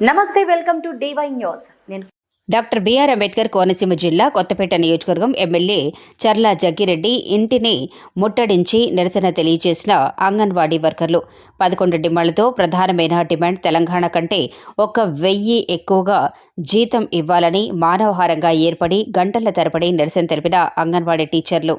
నమస్తే welcome to DY news. నేను doctor BR Ambedkar Konaseema జిల్లా కొత్తపేట నియోజకవర్గం ఎమ్మెల్యే చర్ల జగ్గిరెడ్డి ఇంటిని ముట్టడించి నిరసన తెలియజేసిన అంగన్వాడీ వర్కర్లు. పదకొండు డిమాండ్లతో ప్రధానమైన డిమాండ్ తెలంగాణ కంటే ఒక వెయ్యి ఎక్కువగా జీతం ఇవ్వాలని మానవహారంగా ఏర్పడి గంటల తరబడి నిరసన తెలిపిన అంగన్వాడీ టీచర్లు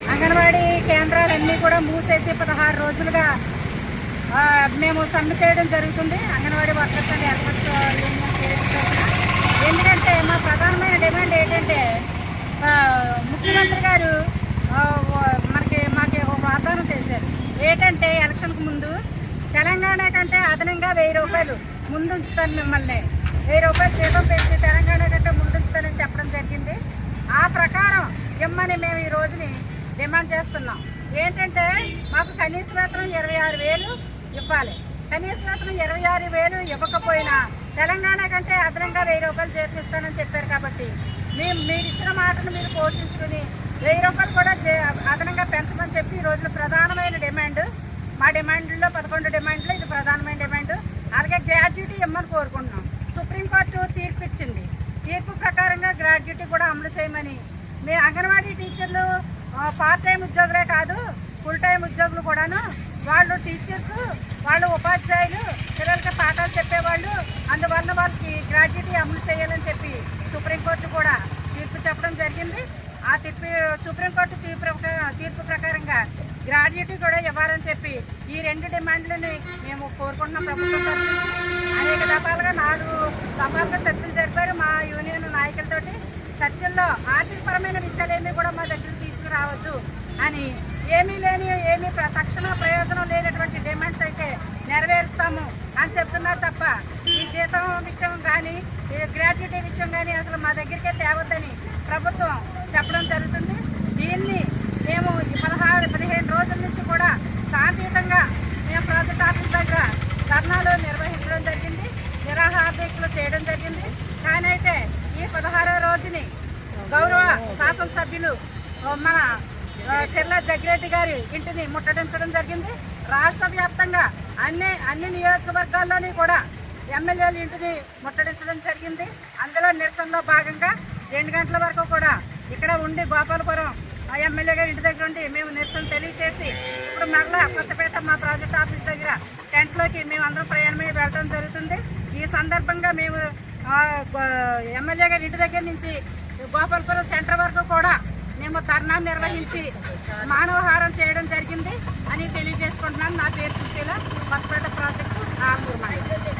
అంగన్వాడీ కేంద్రాలన్నీ కూడా మూసేసి పదహారు రోజులుగా మేము సమ్మె చేయడం జరుగుతుంది. అంగన్వాడీ వర్కర్స్ అండ్ హెల్పర్స్ ఎందుకంటే మా ప్రధానమైన డిమాండ్ ఏంటంటే ముఖ్యమంత్రి గారు మనకి మాకు వాగ్దానం చేశారు. ఏంటంటే ఎలక్షన్కి ముందు తెలంగాణ కంటే అదనంగా వెయ్యి రూపాయలు ముందు ఉంచుతాను మిమ్మల్ని. వెయ్యి రూపాయలు జీతం పెంచి తెలంగాణ కంటే ముందుంచుతానని చెప్పడం జరిగింది. ఆ ప్రకారం ఇమ్మని మేము ఈ రోజుని డిమాండ్ చేస్తున్నాం. ఏంటంటే మాకు కనీస వేతనం ఇరవై ఆరు వేలు ఇవ్వాలి. కనీస వేతనం ఇరవై ఆరు వేలు ఇవ్వకపోయినా తెలంగాణ కంటే అదనంగా వెయ్యి రూపాయలు చేర్పిస్తానని చెప్పారు కాబట్టి మేము మీరు ఇచ్చిన మాటను మీరు పోషించుకుని వెయ్యి రూపాయలు కూడా అదనంగా పెంచమని చెప్పి ఈ రోజున ప్రధానమైన డిమాండ్ మా డిమాండ్లో పదకొండు డిమాండ్లు ఇది ప్రధానమైన డిమాండ్. అలాగే గ్రాడ్యుటీ ఇమ్మని కోరుకుంటున్నాం. సుప్రీంకోర్టు తీర్పు ఇచ్చింది. తీర్పు ప్రకారంగా గ్రాడ్యుటీ కూడా అమలు చేయమని మీ అంగన్వాడీ టీచర్లు పార్ట్ టైం ఉద్యోగులే కాదు ఫుల్ టైం ఉద్యోగులు కూడాను. వాళ్ళు టీచర్స్ వాళ్ళు ఉపాధ్యాయులు పిల్లలకి పాఠాలు చెప్పేవాళ్ళు. అందువల్ల వాళ్ళకి గ్రాడ్యుటీ అమలు చేయాలని చెప్పి సుప్రీంకోర్టు కూడా తీర్పు చెప్పడం జరిగింది. ఆ తీర్పు సుప్రీంకోర్టు తీర్పు తీర్పు ప్రకారంగా గ్రాడ్యుటీ కూడా ఇవ్వాలని చెప్పి ఈ రెండు డిమాండ్లని మేము కోరుకుంటున్నాం ప్రభుత్వం అనేక దఫాలుగా నాలుగు దఫాలుగా చర్చలు జరిపారు మా యూనియన్ నాయకులతోటి. చర్చల్లో ఆర్థికపరమైన విషయాలు ఏమీ కూడా మా దగ్గర తీసుకు తీసుకురావద్దు అని ఏమీ లేని ఏమీ ప్ర- తక్షణ ప్రయోజనం లేనటువంటి డిమాండ్స్ అయితే నెరవేరుస్తాము అని చెప్తున్నారు తప్ప ఈ జీతం విషయం కానీ ఈ గ్రాట్యుటీ విషయం కానీ అసలు మా దగ్గరికే తేవద్దని ప్రభుత్వం చెప్పడం జరుగుతుంది. దీన్ని మేము పదహారు పదిహేను రోజుల నుంచి కూడా శాంతియుతంగా మేము ప్రాజెక్ట్ ఆఫీస్ దగ్గర ధర్నాలు నిర్వహించడం జరిగింది నిరాహార దీక్షలు చేయడం జరిగింది. కానీ అయితే ఈ పదహారో రోజుని గౌరవ శాసనసభ్యులు మన చెర్ల జగ్గిరెడ్డి గారి ఇంటిని ముట్టడించడం జరిగింది. రాష్ట్ర వ్యాప్తంగా అన్ని అన్ని నియోజకవర్గాల్లోని కూడా ఎమ్మెల్యేల ఇంటిని ముట్టడించడం జరిగింది. అందులో నిరసనలో భాగంగా రెండు గంటల వరకు కూడా ఇక్కడ ఉండి గోపాలపురం ఆ ఎమ్మెల్యే గారి ఇంటి దగ్గర ఉండి మేము నిరసన తెలియచేసి ఇప్పుడు మరలా కొత్తపేట మా ప్రాజెక్ట్ ఆఫీస్ దగ్గర టెంట్లోకి మేము అందరం ప్రయాణమై వెళ్ళడం జరుగుతుంది. ఈ సందర్భంగా మేము ఎమ్మెల్యే గారి ఇంటి దగ్గర నుంచి గోపాలపురం సెంటర్ వరకు కూడా మేము ధర్నా నిర్వహించి మానవహారం చేయడం జరిగింది అని తెలియజేసుకుంటున్నాను. నా పేరు సుశీల కొత్తపేట ప్రాజెక్టు ఆమూరు మండలం.